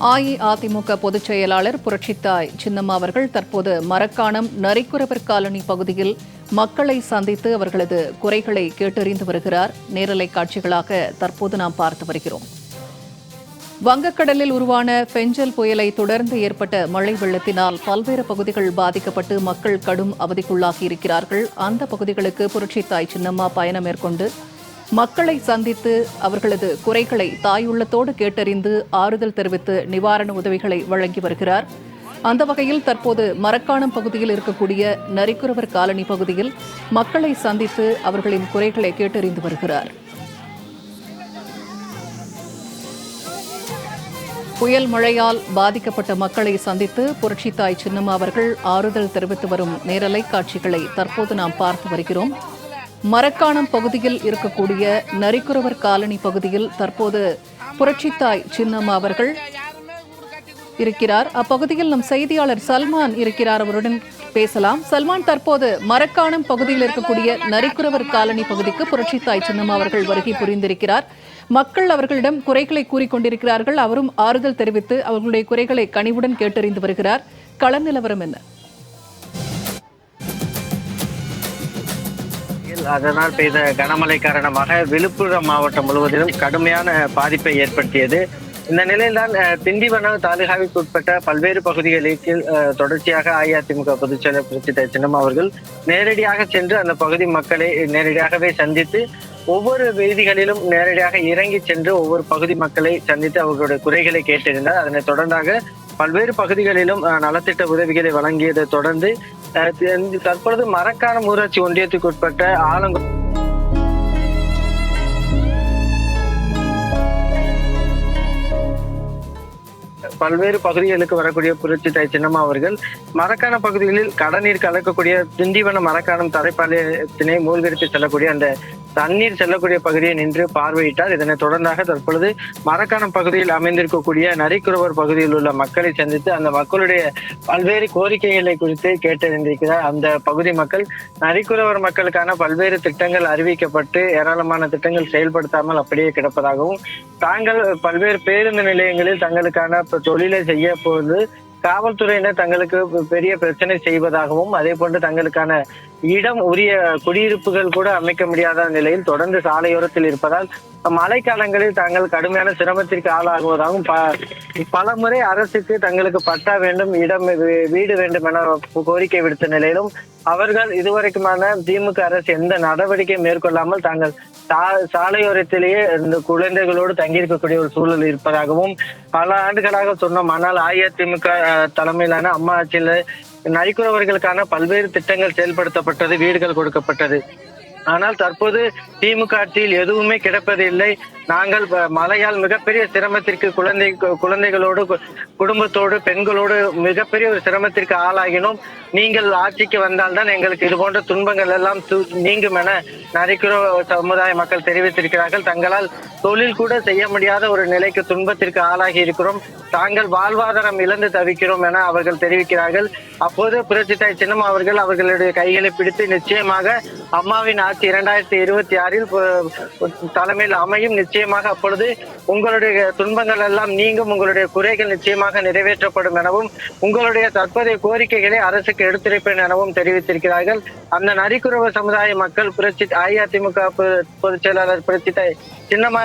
அஇஅதிமுக பொதுச் செயலாளர் புரட்சித்தாய் சின்னம்மா அவர்கள் தற்போது மரக்காணம் நரிக்குறவர் காலனி பகுதியில் மக்களை சந்தித்து அவர்களது குறைகளை கேட்டறிந்து வருகிறார். நேரலை காட்சிகளாக தற்போது நாம் பார்த்து வருகிறோம். வங்கக்கடலில் உருவான பெஞ்சல் புயலை தொடர்ந்து ஏற்பட்ட மழை வெள்ளத்தினால் பல்வேறு பகுதிகள் பாதிக்கப்பட்டு மக்கள் கடும் அவதிக்குள்ளாகி இருக்கிறார்கள். அந்த பகுதிகளுக்கு புரட்சித்தாய் சின்னம்மா பயணம் மேற்கொண்டு மக்களை சந்தித்து அவர்களது குறைகளை தாயுள்ளத்தோடு கேட்டறிந்து ஆறுதல் தெரிவித்து நிவாரண உதவிகளை வழங்கி வருகிறார். அந்த வகையில் தற்போது மரக்காணம் பகுதியில் இருக்கக்கூடிய நரிக்குறவர் காலனி பகுதியில் மக்களை சந்தித்து அவர்களின் குறைகளை கேட்டறிந்து வருகிறார். புயல் மழையால் பாதிக்கப்பட்ட மக்களை சந்தித்து புரட்சித்தாய் சின்னம்மா அவர்கள் ஆறுதல் தெரிவித்து வரும் நேரலை காட்சிகளை தற்போது நாம் பார்த்து வருகிறோம். மரக்காணம் பகுதியில் இருக்கக்கூடிய நரிக்குறவர் காலனி பகுதியில் தற்போது புரட்சித்தாய் சின்னம் அவர்கள் இருக்கிறார். அப்பகுதியில் நம் செய்தியாளர் சல்மான் இருக்கிறார். அவருடன் பேசலாம். சல்மான் தற்போது மரக்காணம் பகுதியில் இருக்கக்கூடிய நரிக்குறவர் காலனி பகுதிக்கு புரட்சித்தாய் சின்னம்மா அவர்கள் வருகை புரிந்திருக்கிறார். மக்கள் அவர்களிடம் குறைகளை கூறிக்கொண்டிருக்கிறார்கள் அவரும் ஆறுதல் தெரிவித்து அவர்களுடைய குறைகளை கனிவுடன் கேட்டறிந்து வருகிறார். கள நிலவரம் என்ன? அதனால் பெய்த கனமழை காரணமாக விழுப்புரம் மாவட்டம் முழுவதிலும் கடுமையான பாதிப்பை ஏற்படுத்தியது. இந்த நிலையில்தான் திண்டிவனம் தாலுகாவிற்கு உட்பட்ட பல்வேறு பகுதிகளில் அஹ், தொடர்ச்சியாக அஇஅதிமுக பொதுச் செயலர் புரட்சித்த சின்னம் அவர்கள் நேரடியாக சென்று அந்த பகுதி மக்களை நேரடியாகவே சந்தித்து ஒவ்வொரு வீதிகளிலும் நேரடியாக இறங்கி சென்று ஒவ்வொரு பகுதி மக்களை சந்தித்து அவர்களுடைய குறைகளை கேட்டிருந்தார் அதனைத் தொடர்ந்தாக பல்வேறு பகுதிகளிலும் நலத்திட்ட உதவிகளை வழங்கியதை தொடர்ந்து தற்பொழுது மரக்கான ஊராட்சி ஒன்றியத்துக்கு உட்பட்ட ஆலங்குளம் பல்வேறு பகுதிகளுக்கு வரக்கூடிய புரட்சி தாய் சின்னம்மா அவர்கள் மரக்கான பகுதிகளில் கடநீர் கலக்கக்கூடிய திண்டிவன மரக்கானம் தரைப்பாளையத்தினை மூழ்கடித்து செல்லக்கூடிய அந்த தண்ணீர் செல்லக்கூடிய பகுதியை நின்று பார்வையிட்டார் இதனைத் தொடர்ந்தாக தற்பொழுது மரக்காணம் பகுதியில் அமைந்திருக்கக்கூடிய நரிக்குறவர் பகுதியில் உள்ள மக்களை சந்தித்து அந்த மக்களுடைய பல்வேறு கோரிக்கைகளை குறித்து கேட்டறிந்திருக்கிறார். அந்த பகுதி மக்கள் நரிக்குறவர் மக்களுக்கான பல்வேறு திட்டங்கள் அறிவிக்கப்பட்டு ஏராளமான திட்டங்கள் செயல்படுத்தாமல் அப்படியே கிடப்பதாகவும் தாங்கள் பல்வேறு பேருந்து நிலையங்களில் தங்களுக்கான தொழிலை செய்ய போது காவல்துறையினர் தங்களுக்கு பெரிய பிரச்சனை செய்வதாகவும் அதே போன்று தங்களுக்கான இடம் உரிய குடியிருப்புகள் கூட அமைக்க முடியாத நிலையில் தொடர்ந்து சாலையோரத்தில் இருப்பதால் மழைக்காலங்களில் தாங்கள் கடுமையான சிரமத்திற்கு ஆளாகுவதாகவும் பல முறை அரசுக்கு தங்களுக்கு பட்டா வேண்டும் இடம் வீடு வேண்டும் என கோரிக்கை விடுத்த நிலையிலும் அவர்கள் இதுவரைக்குமான திமுக அரசு எந்த நடவடிக்கையும் மேற்கொள்ளாமல் தாங்கள் சாலையோரத்திலேயே இந்த குழந்தைகளோடு தங்கியிருக்கக்கூடிய ஒரு சூழல் இருப்பதாகவும் பல ஆண்டுகளாக சொன்னோம். ஆனால் அஇஅதிமுக தலைமையிலான அம்மா ஆட்சியில் நரிக்குறவர்களுக்கான பல்வேறு திட்டங்கள் செயல்படுத்தப்பட்டது வீடுகள் கொடுக்கப்பட்டது. ஆனால் தற்போது திமுக ஆட்சியில் எதுவுமே கிடைப்பதில்லை. நாங்கள் மழையால் மிகப்பெரிய சிரமத்திற்கு குழந்தை குழந்தைகளோடு குடும்பத்தோடு பெண்களோடு மிகப்பெரிய ஒரு சிரமத்திற்கு ஆளாகினோம். நீங்கள் ஆட்சிக்கு வந்தால்தான் எங்களுக்கு இது போன்ற துன்பங்கள் எல்லாம் நீங்கும் என நரிக்குற சமுதாய மக்கள் தெரிவித்திருக்கிறார்கள். தங்களால் தொழில் கூட செய்ய முடியாத ஒரு நிலைக்கு துன்பத்திற்கு ஆளாகி இருக்கிறோம். தாங்கள் வாழ்வாதாரம் இழந்து தவிக்கிறோம் என அவர்கள் தெரிவிக்கிறார்கள். அப்போது புரட்சித்தாய் சின்னம் அவர்கள் அவர்களுடைய கைகளை பிடித்து நிச்சயமாக அம்மாவின் ஆட்சி இரண்டாயிரத்தி இருபத்தி ஆறில் தலைமையில் அமையும் நிச்சயமாக அப்பொழுது உங்களுடைய துன்பங்கள் எல்லாம் நீங்கும் உங்களுடைய குறைகள் நிச்சயமாக நிறைவேற்றப்படும் எனவும் உங்களுடைய தற்போதைய கோரிக்கைகளை அரசுக்கு எடுத்துரைப்பேன் எனவும் தெரிவித்திருக்கிறார்கள். அந்த நரிக்குறவ சமுதாய மக்கள் புரட்சி அஇஅதிமுக பொதுச் செயலாளர் புரட்சி சின்னமா